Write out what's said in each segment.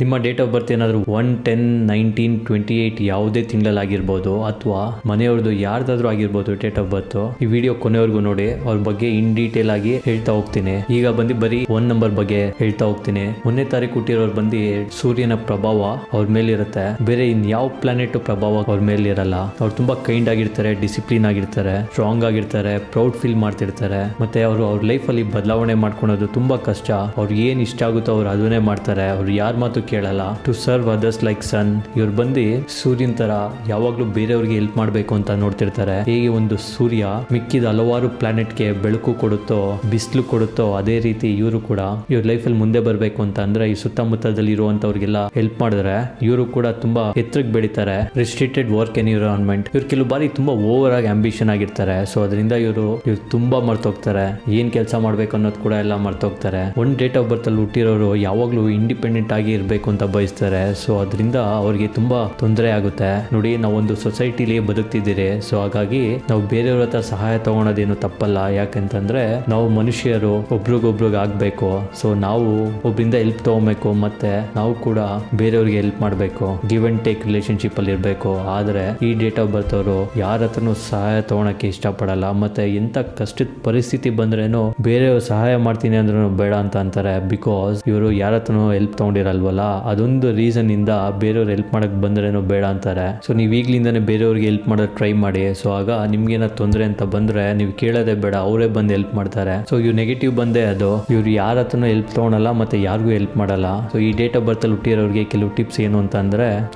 ನಿಮ್ಮ date of birth ಏನಾದರೂ one ten nineteen twenty eight ಯಾವುದೇ ಆಗಿರ್ಬೋದು ಅಥವಾ ಮನೆಯವ್ರದ್ದು ಯಾರ್ದಾದ್ರೂ ಆಗಿರ್ಬೋದು ಡೇಟ್ ಆಫ್ ಬರ್ತ್ ಈ ವಿಡಿಯೋ ಕೊನೆವರೆಗೂ ನೋಡಿ. ಅವ್ರ ಬಗ್ಗೆ ಇನ್ ಡೀಟೇಲ್ ಆಗಿ ಹೇಳ್ತಾ ಹೋಗ್ತೀನಿ. ಈಗ ಬಂದು ಬರೀ ಒನ್ ನಂಬರ್ ಬಗ್ಗೆ ಹೇಳ್ತಾ ಹೋಗ್ತೀನಿ. ಒಂದನೇ ತಾರೀಕು ಹುಟ್ಟಿರೋರು ಬಂದು ಸೂರ್ಯನ ಪ್ರಭಾವ ಅವ್ರ ಮೇಲೆ ಇರುತ್ತೆ ಬೇರೆ ಇನ್ ಯಾವ ಪ್ಲಾನೆಟ್ ಪ್ರಭಾವ ಅವ್ರ ಮೇಲೆ ಇರಲ್ಲ ಅವ್ರು ತುಂಬಾ ಕೈಂಡ್ ಆಗಿರ್ತಾರೆ ಡಿಸಿಪ್ಲಿನ್ ಆಗಿರ್ತಾರೆ ಸ್ಟ್ರಾಂಗ್ ಆಗಿರ್ತಾರೆ ಪ್ರೌಡ್ ಫೀಲ್ ಮಾಡ್ತಿರ್ತಾರೆ. ಮತ್ತೆ ಅವರು ಅವ್ರ ಲೈಫಲ್ಲಿ ಬದಲಾವಣೆ ಮಾಡ್ಕೊಳೋದು ತುಂಬಾ ಕಷ್ಟ. ಅವ್ರಿಗೆ ಏನ್ ಇಷ್ಟ ಆಗುತ್ತೋ ಅವ್ರು ಅದನ್ನೇ ಮಾಡ್ತಾರೆ. ಅವ್ರು ಯಾರ ಮಾತು ಕೇಳಲ್ಲ. To serve others like sun ಇವ್ರು ಬಂದು ಸೂರ್ಯನ ತರ ಯಾವಾಗ್ಲೂ ಬೇರೆಯವ್ರಿಗೆ ಹೆಲ್ಪ್ ಮಾಡಬೇಕು ಅಂತ ನೋಡ್ತಿರ್ತಾರೆ. ಹೇಗೆ ಒಂದು ಸೂರ್ಯ ಮಿಕ್ಕಿದ ಹಲವಾರು planet ಗೆ ಬೆಳಕು ಕೊಡುತ್ತೋ, ಬಿಸಿಲು ಕೊಡುತ್ತೋ, ಅದೇ ರೀತಿ ಇವರು ಕೂಡ ಇವ್ರ ಲೈಫಲ್ಲಿ ಮುಂದೆ ಬರಬೇಕು ಅಂತ ಅಂದ್ರೆ ಈ ಸುತ್ತಮುತ್ತದಲ್ಲಿ ಇರುವಂತವ್ರಿಗೆಲ್ಲ ಹೆಲ್ಪ್ ಮಾಡಿದ್ರೆ ಇವರು ಕೂಡ ತುಂಬಾ ಎತ್ತರಕ್ಕೆ ಬೆಳಿತಾರೆ. ರಿಸ್ಟ್ರಿಕ್ಟೆಡ್ ವರ್ಕ್ ಎನ್ವಿರಾನ್ಮೆಂಟ್ ಇವ್ರು ಕೆಲವು ಬಾರಿ ತುಂಬಾ ಓವರ್ ಆಗಿ ಅಂಬಿಷನ್ ಆಗಿರ್ತಾರೆ. ಸೊ ಅದರಿಂದ ಇವರು, ಇವ್ರು ತುಂಬಾ ಮರ್ತೋಗ್ತಾರೆ. ಏನ್ ಕೆಲಸ ಮಾಡ್ಬೇಕು ಅನ್ನೋದು ಕೂಡ ಎಲ್ಲ ಮರ್ತೋಗ್ತಾರೆ. ಒಂದ್ ಡೇಟ್ ಆಫ್ ಬರ್ತ್ ಅಲ್ಲಿ ಹುಟ್ಟಿರೋರು ಯಾವಾಗ್ಲೂ ಇಂಡಿಪೆಂಡೆಂಟ್ ಆಗಿ ಇರಬೇಕು. ಅಂತ ಬಯಸ್ತಾರೆ. ಸೊ ಅದರಿಂದ ಅವ್ರಿಗೆ ತುಂಬಾ ತೊಂದರೆ ಆಗುತ್ತೆ. ನೋಡಿ ನಾವು ಒಂದು ಸೊಸೈಟಿಲಿ ಬದುಕ್ತಿದ್ದೀರಿ. ಸೊ ಹಾಗಾಗಿ ನಾವು ಬೇರೆಯವ್ರ ಹತ್ರ ಸಹಾಯ ತಗೊಳೋದೇನು ತಪ್ಪಲ್ಲ. ಯಾಕಂತಂದ್ರೆ ನಾವು ಮನುಷ್ಯರು, ಒಬ್ರಿಗೊಬ್ರಿಗೆ ಆಗ್ಬೇಕು. ಸೊ ನಾವು ಒಬ್ರಿಂದ ಹೆಲ್ಪ್ ತಗೋಬೇಕು ಮತ್ತೆ ನಾವು ಕೂಡ ಬೇರೆಯವ್ರಿಗೆ ಹೆಲ್ಪ್ ಮಾಡಬೇಕು. ಗಿವ್ ಅಂಡ್ ಟೇಕ್ ರಿಲೇಶನ್ಶಿಪ್ ಅಲ್ಲಿ ಇರಬೇಕು. ಆದ್ರೆ ಈ ಡೇಟ್ ಆಫ್ ಬರ್ತ್ ಅವರು ಯಾರ ಹತ್ರನೂ ಸಹಾಯ ತಗೊಳಕ್ಕೆ ಇಷ್ಟಪಡಲ್ಲ. ಮತ್ತೆ ಎಂತ ಕಷ್ಟದ ಪರಿಸ್ಥಿತಿ ಬಂದ್ರೇನು ಬೇರೆಯವ್ರು ಸಹಾಯ ಮಾಡ್ತೀನಿ ಅಂದ್ರೂ ಬೇಡ ಅಂತ ಅಂತಾರೆ. ಬಿಕಾಸ್ ಇವರು ಯಾರ ಹತ್ರನೂ ಹೆಲ್ಪ್ ತಗೊಂಡಿರಲ್ವಲ್ಲ. ಅದೊಂದು ರೀಸನ್ ಇಂದ ಬೇರೆಯವ್ರು ಹೆಲ್ಪ್ ಮಾಡಕ್ ಬಂದ್ರೇನೋ ಬೇಡ ಅಂತಾರೆ. ಸೊ ನೀವು ಈಗಲಿಂದನೇ ಬೇರೆಯವ್ರಿಗೆ ಹೆಲ್ಪ್ ಮಾಡೋದು ಟ್ರೈ ಮಾಡಿ. ಸೊ ಆಗ ನಿಮ್ಗೆ ಏನಾದ್ರು ತೊಂದರೆ ಅಂತ ಬಂದ್ರೆ ನೀವು ಕೇಳೋದೇ ಬೇಡ, ಅವರೇ ಬಂದು ಹೆಲ್ಪ್ ಮಾಡ್ತಾರೆ. ಸೊ ಇವ್ ನೆಗೆಟಿವ್ ಬಂದೇ ಅದು. ಇವ್ರು ಯಾರ ಹತ್ರನೂ ಹೆಲ್ಪ್ ತಗೊಳಲ್ಲ ಮತ್ತೆ ಯಾರಿಗೂ ಹೆಲ್ಪ್ ಮಾಡಲ್ಲ. ಸೊ ಈ ಡೇಟ್ ಆಫ್ ಬರ್ತಲ್ಲಿ ಹುಟ್ಟಿರೋರಿಗೆ ಕೆಲವು ಟಿಪ್ಸ್ ಏನು ಅಂತ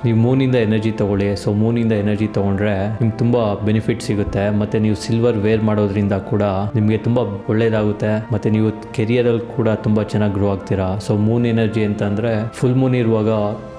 ನೀವು ಮೂನಿಂದ ಎನರ್ಜಿ ತಗೊಳ್ಳಿ. ಸೊ ಮೂನಿಂದ ಎನರ್ಜಿ ತಗೊಂಡ್ರೆ ನಿಮ್ಗೆ ತುಂಬಾ ಬೆನಿಫಿಟ್ ಸಿಗುತ್ತೆ. ಮತ್ತೆ ನೀವು ಸಿಲ್ವರ್ ವೇರ್ ಮಾಡೋದ್ರಿಂದ ಕೂಡ ನಿಮಗೆ ತುಂಬಾ ಒಳ್ಳೇದಾಗುತ್ತೆ. ಮತ್ತೆ ನೀವು ಕೆರಿಯರ್ ಅಲ್ಲಿ ಕೂಡ ತುಂಬಾ ಚೆನ್ನಾಗಿ ಗ್ರೋ ಆಗ್ತೀರಾ. ಸೊ ಮೂನ್ ಎನರ್ಜಿ ಅಂತ ಫುಲ್ ಮೂನ್ ಇರುವಾಗ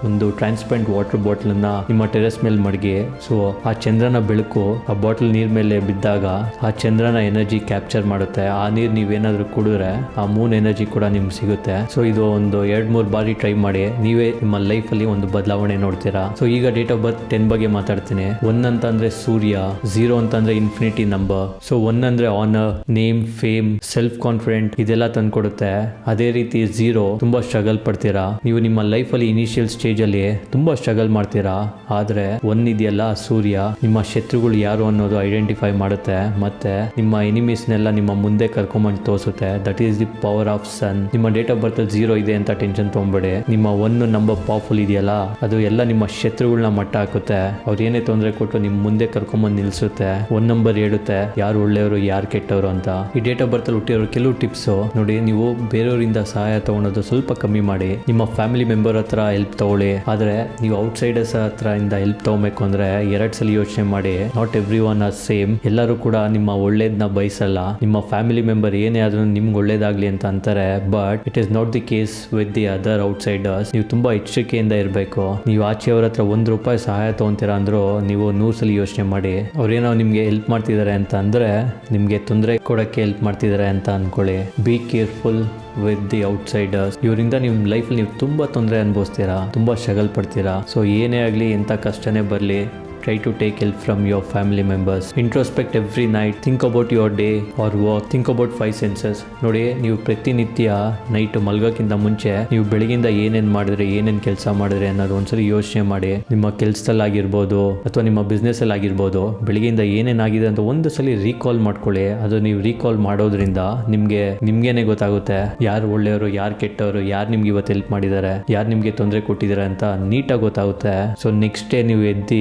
ಒಂದು ಟ್ರಾನ್ಸ್ಪರೆಂಟ್ ವಾಟರ್ ಬಾಟಲ್ ಅನ್ನ ನಿಮ್ಮ ಟೆರೆಸ್ ಮೇಲೆ ಮಡಿಗೆ. ಸೊ ಆ ಚಂದ್ರನ ಬೆಳಕು, ಆ ಬಾಟಲ್ ನೀರ್ ಮೇಲೆ ಬಿದ್ದಾಗ ಆ ಚಂದ್ರನ ಎನರ್ಜಿ ಕ್ಯಾಪ್ಚರ್ ಮಾಡುತ್ತೆ. ಆ ನೀರ್ ನೀವೇನಾದ್ರೂ ಕುಡಿದ್ರೆ ಆ ಮೂನ್ ಎನರ್ಜಿ ಕೂಡ ನಿಮ್ಗೆ ಸಿಗುತ್ತೆ. ಸೊ ಇದು ಒಂದು ಎರಡ್ ಮೂರು ಬಾರಿ ಟ್ರೈ ಮಾಡಿ. ನೀವೇ ನಿಮ್ಮ ಲೈಫ್ ಅಲ್ಲಿ ಒಂದು ಬದಲಾವಣೆ ನೋಡ್ತೀರಾ? ಸೊ ಈಗ ಡೇಟ್ ಆಫ್ ಬರ್ತ್ ಟೆನ್ ಬಗ್ಗೆ ಮಾತಾಡ್ತೀನಿ. ಒನ್ ಅಂತ ಅಂದ್ರೆ ಸೂರ್ಯ ಝೀರೋ ಅಂತ ಅಂದ್ರೆ ಇನ್ಫಿನಿಟಿ ನಂಬರ್ ಸೊ ಒನ್ ಅಂದ್ರೆ honour name fame self confident ಇದೆಲ್ಲ ತಂದ್ಕೊಡುತ್ತೆ. ಅದೇ ರೀತಿ ಝೀರೋ ತುಂಬಾ ಸ್ಟ್ರಗಲ್ ಪಡ್ತೀರಾ? ನೀವು ನಿಮ್ಮ ಲೈಫ್ ಅಲ್ಲಿ ಇನಿಷಿಯಲ್ ಸ್ಟೇಜ್ ಅಲ್ಲಿ ತುಂಬಾ ಸ್ಟ್ರಗಲ್ ಮಾಡ್ತೀರಾ? ಆದ್ರೆ ಒನ್ ಇದೆಯಲ್ಲ ಸೂರ್ಯ, ನಿಮ್ಮ ಶತ್ರುಗಳು ಯಾರು ಅನ್ನೋದು ಐಡೆಂಟಿಫೈ ಮಾಡುತ್ತೆ, ಮತ್ತೆ ನಿಮ್ಮ ಎನಿಮೀಸ್ನೆಲ್ಲ ನಿಮ್ಮ ಮುಂದೆ ಕರ್ಕೊಂಬಂದು ತೋರಿಸುತ್ತೆ. That is the power of sun ನಿಮ್ಮ ಡೇಟ್ ಆಫ್ ಬರ್ತ್ ಜೀರೋ ಇದೆ ಅಂತ ಟೆನ್ಷನ್ ತೊಗೊಂಬೇಡಿ ನಿಮ್ಮ ಒನ್ ನಂಬರ್ ಪವರ್ಫುಲ್ ಇದೆಯಲ್ಲ, ಅದು ಎಲ್ಲ ನಿಮ್ಮ ಶತ್ರುಗಳನ್ನ ಮಟ್ಟ ಹಾಕುತ್ತೆ. ಅವ್ರು ಏನೇ ತೊಂದರೆ ಕೊಟ್ಟು ನಿಮ್ಮ ಮುಂದೆ ಕರ್ಕೊಂಬಂದು ನಿಲ್ಸುತ್ತೆ. ಒನ್ ನಂಬರ್ ಹೇಳುತ್ತೆ, ಯಾರು ಒಳ್ಳೆಯವರು, ಯಾರು ಕೆಟ್ಟವರು ಅಂತ. ಈ ಡೇಟ್ ಆಫ್ ಬರ್ತ್ ಅಲ್ಲಿ ಹುಟ್ಟಿರೋ ಕೆಲವು ಟಿಪ್ಸ್ ನೋಡಿ, ನೀವು ಬೇರೆಯವರಿಂದ ಸಹಾಯ ತಗೊಳೋದು ಸ್ವಲ್ಪ ಕಮ್ಮಿ ಮಾಡಿ. ನಿಮ್ಮ ಫ್ಯಾಮಿಲಿ ಮೆಂಬರ್ ಹತ್ರ ಹೆಲ್ಪ್ ತಗೊಳ್ಳಿ. ಆದ್ರೆ ನೀವು ಔಟ್ಸೈಡರ್ಸ್ ಹತ್ರ ಇಂದ ಹೆಲ್ಪ್ ತಗೋಬೇಕು ಅಂದ್ರೆ ಎರಡ್ ಸಲ ಯೋಚನೆ ಮಾಡಿ. Not every one are same ಎಲ್ಲರೂ ಕೂಡ ನಿಮ್ಮ ಒಳ್ಳೇದನ್ನ ಬಯಸಲ್ಲ. ನಿಮ್ಮ ಫ್ಯಾಮಿಲಿ ಮೆಂಬರ್ ಏನೇ ಆದ್ರೂ ನಿಮ್ಗೆ ಒಳ್ಳೇದಾಗ್ಲಿ ಅಂತ ಅಂತಾರೆ. But it is not the case with the other outsiders ನೀವು ತುಂಬಾ ಎಚ್ಚರಿಕೆಯಿಂದ ಇರಬೇಕು. ನೀವು ಆಚೆಯವ್ರ ಹತ್ರ ಒಂದ್ ರೂಪಾಯಿ ಸಹಾಯ ತಗೊಂತೀರಾ ಅಂದ್ರೂ ನೀವು ನೂರು ಸಲ ಯೋಚನೆ ಮಾಡಿ. ಅವ್ರೇನೋ ನಿಮ್ಗೆ ಹೆಲ್ಪ್ ಮಾಡ್ತಿದ್ದಾರೆ ಅಂತ ಅಂದ್ರೆ ನಿಮ್ಗೆ ತೊಂದರೆ ಕೊಡಕ್ಕೆ ಹೆಲ್ಪ್ ಮಾಡ್ತಿದ್ದಾರೆ ಅಂತ ಅನ್ಕೊಳ್ಳಿ. Be careful with the outsiders ಇವರಿಂದ ನಿಮ್ಮ ಲೈಫಲ್ಲಿ ನೀವು ತುಂಬ ತೊಂದರೆ ಅನುಭವಿಸ್ತೀರಾ? ತುಂಬ ಸ್ಟ್ರಗಲ್ ಪಡ್ತೀರಾ? ಸೊ ಏನೇ ಆಗಲಿ, ಎಂಥ ಕಷ್ಟನೇ ಬರಲಿ try to take help from your family members. Introspect every night. Think about your day or work. Think about five senses ನೋಡಿ, ನೀವು ಪ್ರತಿನಿತ್ಯ ನೈಟ್ ಮಲ್ಗೋಕ್ಕಿಂತ ಮುಂಚೆ ನೀವು ಬೆಳಗಿಂದ ಏನೇನು ಮಾಡಿದ್ರೆ, ಏನೇನು ಕೆಲಸ ಮಾಡಿದ್ರೆ ಅನ್ನೋದು ಒಂದ್ಸರಿ ಯೋಚನೆ ಮಾಡಿ ನಿಮ್ಮ ಕೆಲಸದಲ್ಲಿ ಆಗಿರ್ಬೋದು ಅಥವಾ ನಿಮ್ಮ ಬಿಸ್ನೆಸ್ ಅಲ್ಲಿ ಆಗಿರ್ಬೋದು ಬೆಳಗಿಂದ ಏನೇನಾಗಿದೆ ಅಂತ ಒಂದು ಸಲ ರೀಕಾಲ್ ಮಾಡ್ಕೊಳ್ಳಿ ಅದು ನೀವು ರೀಕಾಲ್ ಮಾಡೋದ್ರಿಂದ ನಿಮ್ಗೆ, ನಿಮ್ಗೇನೆ ಗೊತ್ತಾಗುತ್ತೆ ಯಾರು ಒಳ್ಳೆಯವರು, ಯಾರು ಕೆಟ್ಟವರು, ಯಾರು ನಿಮ್ಗೆ ಇವತ್ತು ಹೆಲ್ಪ್ ಮಾಡಿದ್ದಾರೆ, ಯಾರು ನಿಮ್ಗೆ ತೊಂದರೆ ಕೊಟ್ಟಿದ್ದಾರೆ ಅಂತ ನೀಟಾಗಿ ಗೊತ್ತಾಗುತ್ತೆ ಸೊ ನೆಕ್ಸ್ಟ್ ಡೇ ನೀವು ಎದ್ದು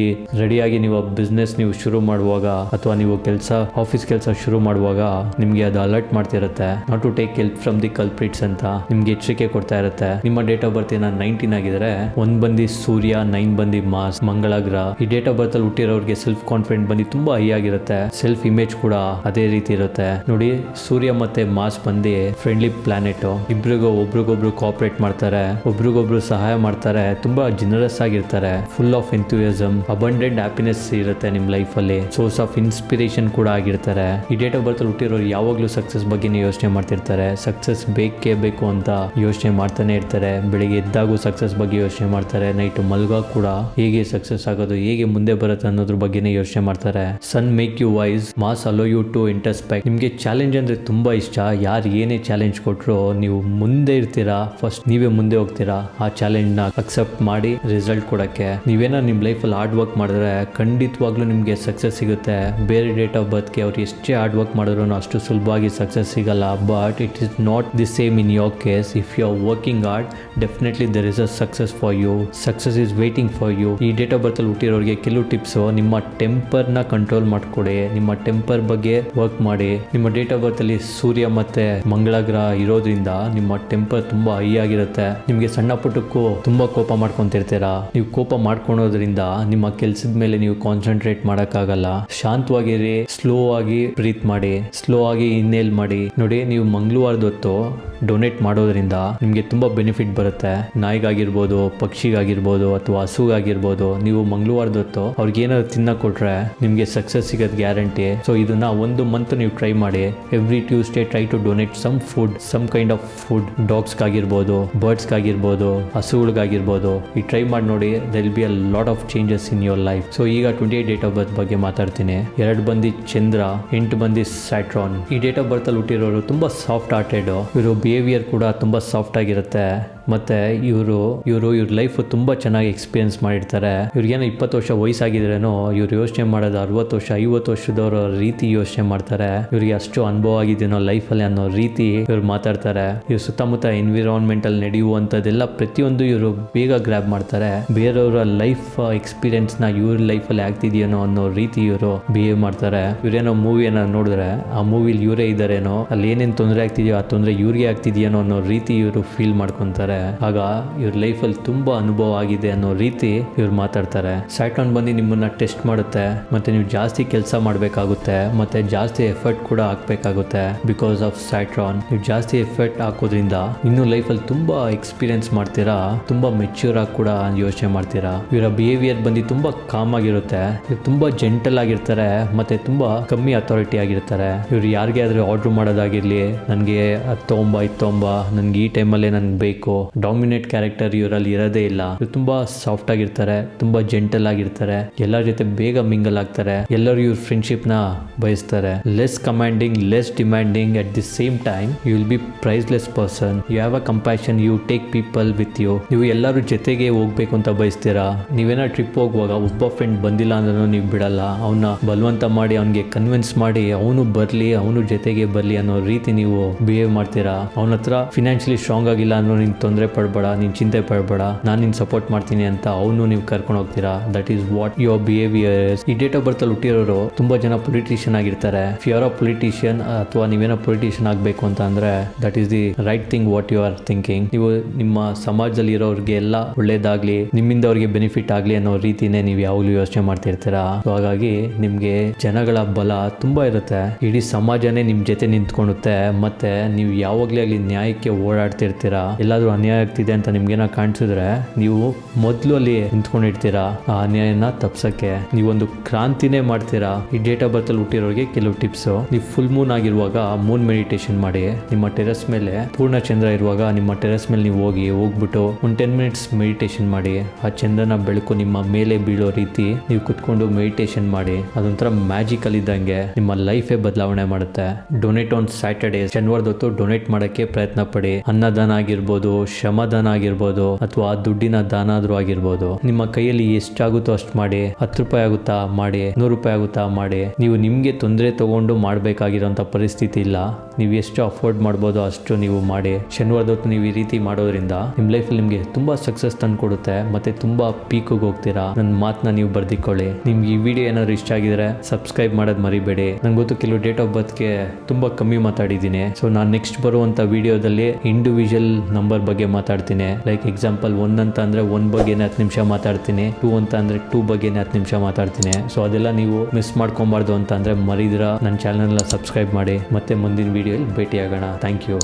ರೆಡಿಯಾಗಿ ನೀವು ಬಿಸ್ನೆಸ್ ನೀವು ಶುರು ಮಾಡುವಾಗ ಅಥವಾ ನೀವು ಕೆಲಸ ಆಫೀಸ್ ಕೆಲಸ ಶುರು ಮಾಡುವಾಗ ನಿಮ್ಗೆ ಅದು alert ಮಾಡ್ತಿರುತ್ತೆ. Not to take help from the culprits ಅಂತ ನಿಮ್ಗೆ ಎಚ್ಚರಿಕೆ ಕೊಡ್ತಾ ಇರುತ್ತೆ. ನಿಮ್ಮ ಡೇಟ್ ಆಫ್ ಬರ್ತ್ ಏನ ನೈನ್ಟೀನ್ ಆಗಿದ್ರೆ ಒಂದ್ ಬಂದಿ ಸೂರ್ಯ ನೈನ್ ಬಂದಿ ಮಾಸ್ ಮಂಗಳ ಗ್ರಹ ಈ ಡೇಟ್ ಆಫ್ ಬರ್ತ್ ಅಲ್ಲಿ ಹುಟ್ಟಿರೋರಿಗೆ ಸೆಲ್ಫ್ ಕಾನ್ಫಿಡೆಂಟ್ ಬಂದು ತುಂಬಾ ಹೈ ಆಗಿರುತ್ತೆ. ಸೆಲ್ಫ್ ಇಮೇಜ್ ಕೂಡ ಅದೇ ರೀತಿ ಇರುತ್ತೆ. ನೋಡಿ, ಸೂರ್ಯ ಮತ್ತೆ ಮಾಸ್ ಬಂದಿ ಫ್ರೆಂಡ್ಲಿ ಪ್ಲಾನೆಟ್ ಇಬ್ರಿಗೂ ಒಬ್ರಿಗೊಬ್ರು ಕೋಆಪರೇಟ್ ಮಾಡ್ತಾರೆ, ಒಬ್ರಿಗೊಬ್ರು ಸಹಾಯ ಮಾಡ್ತಾರೆ, ತುಂಬಾ ಜನರಸ್ ಆಗಿರ್ತಾರೆ full of enthusiasm abundant happiness ಇರುತ್ತೆ ನಿಮ್ಮ ಲೈಫಲ್ಲಿ ಸೋರ್ಸ್ ಆಫ್ ಇನ್ಸ್ಪಿರೇಷನ್ ಕೂಡ ಆಗಿರ್ತಾರೆ. ಈ ಡೇಟ್ ಆಫ್ ಬರ್ತ್ ಹುಟ್ಟಿರೋರು ಯಾವಾಗಲೂ ಸಕ್ಸಸ್ ಬಗ್ಗೆನೇ ಯೋಚನೆ ಮಾಡ್ತಿರ್ತಾರೆ. ಸಕ್ಸಸ್ ಬೇಕೇ ಬೇಕು ಅಂತ ಯೋಚನೆ ಮಾಡ್ತಾನೆ ಇರ್ತಾರೆ. ಬೆಳಿಗ್ಗೆ ಎದ್ದಾಗೂ ಸಕ್ಸಸ್ ಬಗ್ಗೆ ಯೋಚನೆ ಮಾಡ್ತಾರೆ. ನೈಟ್ ಮಲ್ಗ ಕೂಡ ಹೇಗೆ ಸಕ್ಸಸ್ ಆಗೋದು, ಹೇಗೆ ಮುಂದೆ ಬರುತ್ತೆ ಅನ್ನೋದ್ರ ಬಗ್ಗೆನೇ ಯೋಚನೆ ಮಾಡ್ತಾರೆ. Sun make you wise must allow you to introspect ನಿಮಗೆ ಚಾಲೆಂಜ್ ಅಂದ್ರೆ ತುಂಬಾ ಇಷ್ಟ. ಯಾರು ಏನೇ ಚಾಲೆಂಜ್ ಕೊಟ್ರು ನೀವು ಮುಂದೆ ಇರ್ತೀರಾ? ಫಸ್ಟ್ ನೀವೇ ಮುಂದೆ ಹೋಗ್ತೀರಾ? ಆ ಚಾಲೆಂಜ್ನ ಅಕ್ಸೆಪ್ಟ್ ಮಾಡಿ ರಿಸಲ್ಟ್ ಕೊಡಕ್ಕೆ. ನೀವೇನೋ ನಿಮ್ಮ ಲೈಫಲ್ಲಿ ಹಾರ್ಡ್ ವರ್ಕ್ ಮಾಡಿದ್ರೆ ಖಂಡಿತವಾಗ್ಲೂ ನಿಮಗೆ ಸಕ್ಸಸ್ ಸಿಗುತ್ತೆ. ಬೇರೆ ಡೇಟ್ ಆಫ್ ಬರ್ತ್ಗೆ ಅವ್ರು ಎಷ್ಟೇ ಹಾರ್ಡ್ ವರ್ಕ್ ಮಾಡಿದ್ರು ಅಷ್ಟು ಸುಲಭವಾಗಿ ಸಕ್ಸಸ್ ಸಿಗಲ್ಲ. But it is not the same in your case if you are working hard definitely there is a success for you success is waiting for you ಈ date of ಬರ್ತಲ್ಲಿ ಹುಟ್ಟಿರೋರಿಗೆ ಕೆಲವು tips ನಿಮ್ಮ ಟೆಂಪರ್ನ control ಮಾಡ್ಕೊಡಿ. ನಿಮ್ಮ temper ಬಗ್ಗೆ work ಮಾಡಿ. ನಿಮ್ಮ ಡೇಟ್ ಆಫ್ ಬರ್ತಲ್ಲಿ ಸೂರ್ಯ ಮತ್ತೆ ಮಂಗಳ ಗ್ರಹ ಇರೋದ್ರಿಂದ ನಿಮ್ಮ ಟೆಂಪರ್ ತುಂಬಾ ಹೈ ಆಗಿರುತ್ತೆ. ನಿಮಗೆ ಸಣ್ಣ ಪುಟ್ಟಕ್ಕೂ ತುಂಬಾ ಕೋಪ ಮಾಡ್ಕೊಂತಿರ್ತೀರಾ? ನೀವು ಕೋಪ ಮಾಡ್ಕೊಳೋದ್ರಿಂದ ನಿಮ್ಮ ಕೆಲಸದ ಮೇಲೆ ನೀವು ಕಾನ್ಸಂಟ್ರೇಟ್ ಮಾಡೋಕ್ಕಾಗಲ್ಲ. ಶಾಂತವಾಗಿರಿ ಸ್ಲೋ ಆಗಿ ಬ್ರೀತ್ ಮಾಡಿ ಸ್ಲೋ ಆಗಿ ಇನ್ಹೇಲ್ ಮಾಡಿ. ನೋಡಿ, ನೀವು ಮಂಗಳವಾರದ ಹೊತ್ತು ಡೊನೇಟ್ ಮಾಡೋದ್ರಿಂದ ನಿಮಗೆ ತುಂಬಾ ಬೆನಿಫಿಟ್ ಬರುತ್ತೆ. ನಾಯಿಗಾಗಿರ್ಬೋದು, ಪಕ್ಷಿಗಾಗಿರ್ಬೋದು ಅಥವಾ ಹಸುಗಾಗಿರ್ಬೋದು, ನೀವು ಮಂಗಳವಾರದ ಹೊತ್ತು ಅವ್ರಿಗೆ ಏನಾದ್ರು ತಿನ್ನ ಕೊಟ್ರೆ ನಿಮಗೆ ಸಕ್ಸಸ್ ಸಿಗೋದು ಗ್ಯಾರಂಟಿ ಸೊ ಇದನ್ನ ಒಂದು ಮಂತ್ ನೀವು ಟ್ರೈ ಮಾಡಿ. Every Tuesday try to donate some food some kind of food ಡಾಗ್ಸ್ಗಾಗಿರ್ಬೋದು ಬರ್ಡ್ಸ್ಗಾಗಿರ್ಬೋದು ಹಸುಗಳಿಗಾಗಿರ್ಬೋದು. ಈ ಟ್ರೈ ಮಾಡಿ ನೋಡಿ they'll be a lot of changes in your life so ಈಗ twenty eight date of birth ಬಗ್ಗೆ ಮಾತಾಡ್ತೀನಿ. ಎರಡು ಬಂದಿ ಚಂದ್ರ, ಎಂಟು ಬಂದಿ ಸ್ಯಾಟ್ರಾನ್ ಈ ಡೇಟ್ ಆಫ್ ಬರ್ತ್ ಅಲ್ಲಿ ಹುಟ್ಟಿರೋರು ತುಂಬಾ ಸಾಫ್ಟ್ ಹಾರ್ಟೆಡ್ ಇವರು ಬಿಹೇವಿಯರ್ ಕೂಡ ತುಂಬಾ ಸಾಫ್ಟ್ ಆಗಿರುತ್ತೆ. ಮತ್ತೆ ಇವರು ಇವರು ಇವ್ರ ಲೈಫ್ ತುಂಬಾ ಚೆನ್ನಾಗಿ ಎಕ್ಸ್ಪೀರಿಯನ್ಸ್ ಮಾಡಿರ್ತಾರೆ. ಇವ್ರಿಗೇನೋ ಇಪ್ಪತ್ತು ವರ್ಷ ವಯಸ್ಸಾಗಿದ್ರೇನೋ ಇವ್ರು ಯೋಚನೆ ಮಾಡೋದು ಅರವತ್ತು ವರ್ಷ, ಐವತ್ತು ವರ್ಷದವರ ರೀತಿ ಯೋಚನೆ ಮಾಡ್ತಾರೆ. ಇವ್ರಿಗೆ ಅಷ್ಟು ಅನುಭವ ಆಗಿದೆಯೋ ಲೈಫಲ್ಲಿ ಅನ್ನೋ ರೀತಿ ಇವ್ರು ಮಾತಾಡ್ತಾರೆ. ಇವ್ರ ಸುತ್ತಮುತ್ತ ಎನ್ವಿರಾನ್ಮೆಂಟ್ ಅಲ್ಲಿ ನಡೆಯುವಂತದೆಲ್ಲ ಪ್ರತಿಯೊಂದು ಇವರು ಬೇಗ ಗ್ರ್ಯಾಬ್ ಮಾಡ್ತಾರೆ. ಬೇರೆಯವರ ಲೈಫ್ ಎಕ್ಸ್ಪೀರಿಯನ್ಸ್ನ ಇವ್ರ ಅಲ್ಲಿ ಆಗ್ತಿದೆಯೇನೋ ಅನ್ನೋ ರೀತಿ ಇವರು ಬಿಹೇವ್ ಮಾಡ್ತಾರೆ. ಇವ್ರೇನೋ ಏನೋ ನೋಡಿದ್ರೆ, ಆ ಮೂವಿಲಿ ಇವರೇ ಇದ್ದಾರೇನೋ ಅಲ್ಲಿ ಏನೇನು ತೊಂದರೆ ಆಗ್ತಿದೆಯೋ ಆ ತೊಂದರೆ ಇವ್ರಿಗೆ ಆಗ್ತಿದೆಯೇನೋ ಅನ್ನೋ ರೀತಿ ಇವರು ಫೀಲ್ ಮಾಡ್ಕೊಂತಾರೆ. ಆಗ ಇವ್ರ ಲೈಫಲ್ಲಿ ತುಂಬಾ ಅನುಭವ ಆಗಿದೆ ಅನ್ನೋ ರೀತಿ ಇವ್ರು ಮಾತಾಡ್ತಾರೆ. ಸ್ಯಾಟರ್ನ್ ಬಂದು ನಿಮ್ಮನ್ನ ಟೆಸ್ಟ್ ಮಾಡುತ್ತೆ, ಮತ್ತೆ ನೀವು ಜಾಸ್ತಿ ಕೆಲಸ ಮಾಡಬೇಕಾಗುತ್ತೆ, ಮತ್ತೆ ಜಾಸ್ತಿ ಎಫರ್ಟ್ ಕೂಡ ಹಾಕ್ಬೇಕಾಗುತ್ತೆ ಬಿಕಾಸ್ ಆಫ್ ಸ್ಯಾಟ್ರಾನ್ ನೀವು ಜಾಸ್ತಿ ಎಫರ್ಟ್ ಹಾಕೋದ್ರಿಂದ ಇನ್ನು ಲೈಫಲ್ಲಿ ತುಂಬಾ ಎಕ್ಸ್ಪೀರಿಯನ್ಸ್ ಮಾಡ್ತೀರಾ, ತುಂಬಾ ಮೆಚ್ಯೂರ್ ಆಗಿ ಕೂಡ ಯೋಚನೆ ಮಾಡ್ತೀರಾ. ಇವರ ಬಿಹೇವಿಯರ್ ಬಂದು ತುಂಬಾ ಕಾಮ್ ಆಗಿರುತ್ತೆ, ಇವ್ರು ತುಂಬಾ ಜೆಂಟಲ್ ಆಗಿರ್ತಾರೆ, ಮತ್ತೆ ತುಂಬಾ ಕಮ್ಮಿ ಅಥಾರಿಟಿ ಆಗಿರ್ತಾರೆ. ಇವ್ರು ಯಾರಿಗೆ ಆದ್ರೆ ಆರ್ಡರ್ ಮಾಡೋದಾಗಿರ್ಲಿ, ನನಗೆ ಅದು ತೊಗೊಂಬ, ಇದು ನನ್ಗೆ ಈ ಟೈಮಲ್ಲೇ ನನ್ಗೆ ಬೇಕು ಡಾಮಿನೇಟ್ ಕ್ಯಾರೆಕ್ಟರ್ ಇವರಲ್ಲಿ ಇರೋದೇ ಇಲ್ಲ. ಇವ್ರು ತುಂಬಾ ಸಾಫ್ಟ್ ಆಗಿರ್ತಾರೆ, ತುಂಬಾ ಜೆಂಟಲ್ ಆಗಿರ್ತಾರೆ, ಎಲ್ಲರ ಜೊತೆ ಬೇಗ ಮಿಂಗಲ್ ಆಗ್ತಾರೆ, ಎಲ್ಲರೂ ಇವ್ರ ಫ್ರೆಂಡ್ಶಿಪ್ನ ಬಯಸ್ತಾರೆ. Less commanding less demanding at the same time you will be priceless person you have a compassion you take people with you ನೀವು ಎಲ್ಲರೂ ಜೊತೆಗೆ ಹೋಗ್ಬೇಕು ಅಂತ ಬಯಸ್ತೀರಾ? ನೀವೇನೋ ಟ್ರಿಪ್ ಹೋಗುವಾಗ ಒಬ್ಬ ಫ್ರೆಂಡ್ ಬಂದಿಲ್ಲ ಅಂದ್ರೂ ನೀವು ಬಿಡಲ್ಲ. ಅವನ್ನ ಬಲವಂತ ಮಾಡಿ, ಅವನಿಗೆ ಕನ್ವಿನ್ಸ್ ಮಾಡಿ, ಅವನು ಬರ್ಲಿ, ಅವನು ಜೊತೆಗೆ ಬರ್ಲಿ ಅನ್ನೋ ರೀತಿ ನೀವು ಬಿಹೇವ್ ಮಾಡ್ತೀರಾ? ಅವನ ಹತ್ರ ಫಿನಾನ್ಷಿಯಲಿ ಸ್ಟ್ರಾಂಗ್ ಆಗಿಲ್ಲ ಅನ್ನೋ ನೀನು ತೊಂದರೆ ಪಡಬೇಡ, ನೀನು ಚಿಂತೆ ಪಡಬೇಡ, ನಾನು ನಿನ್ ಸಪೋರ್ಟ್ ಮಾಡ್ತೀನಿ ಅಂತ ಅವನು ನೀವು ಕರ್ಕೊಂಡು ಹೋಗ್ತೀರಾ? That is what your behaviour ಈ ಡೇಟ್ ಆಫ್ ಬರ್ತ್ ಅಲ್ಲಿ ಹುಟ್ಟಿರೋರು ತುಂಬಾ ಜನ ಪೊಲಿಟಿಷಿಯನ್ ಆಗಿರ್ತಾರೆ. ಫ್ಯೂರ್ ಆಫ್ ಪೊಲಿಟಿಷಿಯನ್ ಅಥವಾ ನೀವೇನೋ ಪೊಲಿಟಿಷಿಯನ್ ಆಗಬೇಕು ಅಂತ ಅಂದ್ರೆ that is the right thing what you are thinking ನೀವು ನಿಮ್ಮ ಸಮಾಜದಲ್ಲಿ ಇರೋರಿಗೆ ಎಲ್ಲ ಒಳ್ಳೇದಾಗ್ಲಿ, ನಿಮ್ಮಿಂದ ಅವ್ರಿಗೆ ಬೆನಿಫಿಟ್ ಆಗ್ಲಿ ಅನ್ನೋ ರೀತಿನೇ ನೀವು ಯಾವಾಗಲೂ ಯೋಚನೆ ಮಾಡ್ತಿರ್ತೀರಾ? ಹಾಗಾಗಿ ನಿಮ್ಗೆ ಜನಗಳ ಬಲ ತುಂಬಾ ಇರುತ್ತೆ. ಇಡೀ ಸಮಾಜನೇ ನಿಮ್ ಜೊತೆ ನಿಂತ್ಕೊಳ್ಳುತ್ತೆ. ಮತ್ತೆ ನೀವು ಯಾವಾಗ್ಲೇ ಅಲ್ಲಿ ನ್ಯಾಯಕ್ಕೆ ಓಡಾಡ್ತಿರ್ತೀರಾ? ಎಲ್ಲಾದ್ರೂ ಅನ್ಯಾಯ ಆಗ್ತಿದೆ ಅಂತ ನಿಮ್ಗೇನ ಕಾಣಿಸಿದ್ರೆ ನೀವು ಮೊದಲು ಅಲ್ಲಿ ನಿಂತ್ಕೊಂಡಿರ್ತೀರಾ ಆ ಅನ್ಯಾಯನ ತಪ್ಸಕ್ಕೆ. ನೀವೊಂದು ಕ್ರಾಂತಿನೇ ಮಾಡ್ತೀರಾ. ಈ ಡೇಟ್ ಆಫ್ ಬರ್ತ್ ಅಲ್ಲಿ ಹುಟ್ಟಿರೋರಿಗೆ ಕೆಲವು ಟಿಪ್ಸ್ ನೀವು ಫುಲ್ ಮೂನ್ ಆಗಿರುವಾಗ ಮೂನ್ ಮೆಡಿಟೇಷನ್ ಮಾಡಿ. ನಿಮ್ಮ ಟೆರೆಸ್ ಮೇಲೆ ಪೂರ್ಣ ಚಂದ್ರ ಇರುವಾಗ ನಿಮ್ಮ ಟೆರೆಸ್ ಮೇಲೆ ನೀವು ಹೋಗಿ ಹೋಗ್ಬಿಟ್ಟು ಒಂದು ಟೆನ್ ಮಿನಿಟ್ಸ್ ಮೆಡಿಟೇಷನ್ ಮಾಡಿ. ಆ ಚಂದ್ರನ ಬೆಳಕು ನಿಮ್ಮ ಮೇಲೆ ಬೀಳೋ ರೀತಿ ನೀವು ಕುತ್ಕೊಂಡು ಮೆಡಿಟೇಷನ್ ಮಾಡಿ. ಅದೊಂಥರ ಮ್ಯಾಜಿಕಲ್ ಇದ್ದಂಗೆ ನಿಮ್ಮ ಲೈಫೇ ಬದಲಾವಣೆ ಮಾಡುತ್ತೆ. ಡೊನೇಟ್ ಆನ್ ಸ್ಯಾಟರ್ಡೇ ಶನಿವಾರದ ಹೊತ್ತು ಡೊನೇಟ್ ಮಾಡೋಕ್ಕೆ ಪ್ರಯತ್ನ ಪಡಿ. ಅನ್ನದಾನ ಆಗಿರ್ಬೋದು ಶ್ರಮದಾನ ಆಗಿರ್ಬೋದು ಅಥವಾ ದುಡ್ಡಿನ ದಾನ ಆದ್ರೂ ಆಗಿರ್ಬೋದು. ನಿಮ್ಮ ಕೈಯಲ್ಲಿ ಎಷ್ಟಾಗುತ್ತೋ ಅಷ್ಟು ಮಾಡಿ, ಹತ್ತು ರೂಪಾಯಿ ಆಗುತ್ತಾ ಮಾಡಿ, ನೂರು ರೂಪಾಯಿ ಆಗುತ್ತಾ ಮಾಡಿ, ನೀವು ನಿಮ್ಗೆ ತೊಂದರೆ ತಗೊಂಡು ಮಾಡಬೇಕಾಗಿರೋಂಥ ಪರಿಸ್ಥಿತಿ ಇಲ್ಲ. ನೀವು ಎಷ್ಟು ಅಫೋರ್ಡ್ ಮಾಡ್ಬೋದು ಅಷ್ಟು ನೀವು ಮಾಡಿ. ಶನಿವಾರದ ಹೊತ್ತು ನೀವು ಈ ರೀತಿ ಮಾಡೋದ್ರಿಂದ ನಿಮ್ಮ ಲೈಫಲ್ಲಿ ನಿಮಗೆ ತುಂಬಾ ಸಕ್ಸಸ್ ತಂದು ಕೊಡುತ್ತೆ, ಮತ್ತೆ ತುಂಬಾ ಪೀಕಿಗೆ ಹೋಗ್ತೀರಾ? ನನ್ನ ಮಾತನ್ನ ನೀವು ಬರ್ದಿಕೊಳ್ಳಿ. ನಿಮ್ಗೆ ಈ ವಿಡಿಯೋ ಏನಾದ್ರು ಇಷ್ಟ ಆಗಿದ್ರೆ ಸಬ್ಸ್ಕ್ರೈಬ್ ಮಾಡೋದು ಮರಿಬೇಡಿ. ನಂಗೆ ಗೊತ್ತು ಕೆಲವು ಡೇಟ್ ಆಫ್ ಬರ್ತ್ಗೆ ತುಂಬಾ ಕಮ್ಮಿ ಮಾತಾಡಿದ್ದೀನಿ. ಸೊ, ನಾನು ನೆಕ್ಸ್ಟ್ ಬರುವಂತ ವಿಡಿಯೋದಲ್ಲಿ ಇಂಡಿವಿಜುವಲ್ ನಂಬರ್ ಬಗ್ಗೆ ಮಾತಾಡ್ತೀನಿ. ಲೈಕ್ ಎಕ್ಸಾಂಪಲ್ ಒನ್ ಅಂತ ಅಂದ್ರೆ ಒನ್ ಬಗ್ಗೆನೇ ಹತ್ತು ನಿಮಿಷ ಮಾತಾಡ್ತೀನಿ. ಟೂ ಅಂತ ಅಂದ್ರೆ ಟೂ ಬಗ್ಗೆನೇ ಹತ್ತು ನಿಮಿಷ ಮಾತಾಡ್ತೀನಿ. ಸೊ ಅದೆಲ್ಲ ನೀವು ಮಿಸ್ ಮಾಡ್ಕೊಬಾರ್ದು ಅಂತ ಅಂದ್ರೆ ಮರಿದ್ರ. ನನ್ನ ಚಾನಲ್ನ ಸಬ್ಸ್ಕ್ರೈಬ್ ಮಾಡಿ. ಮತ್ತೆ ಮುಂದಿನ ವಿಡಿಯೋಲಿ ಭೇಟಿಯಾಗೋಣ. Thank you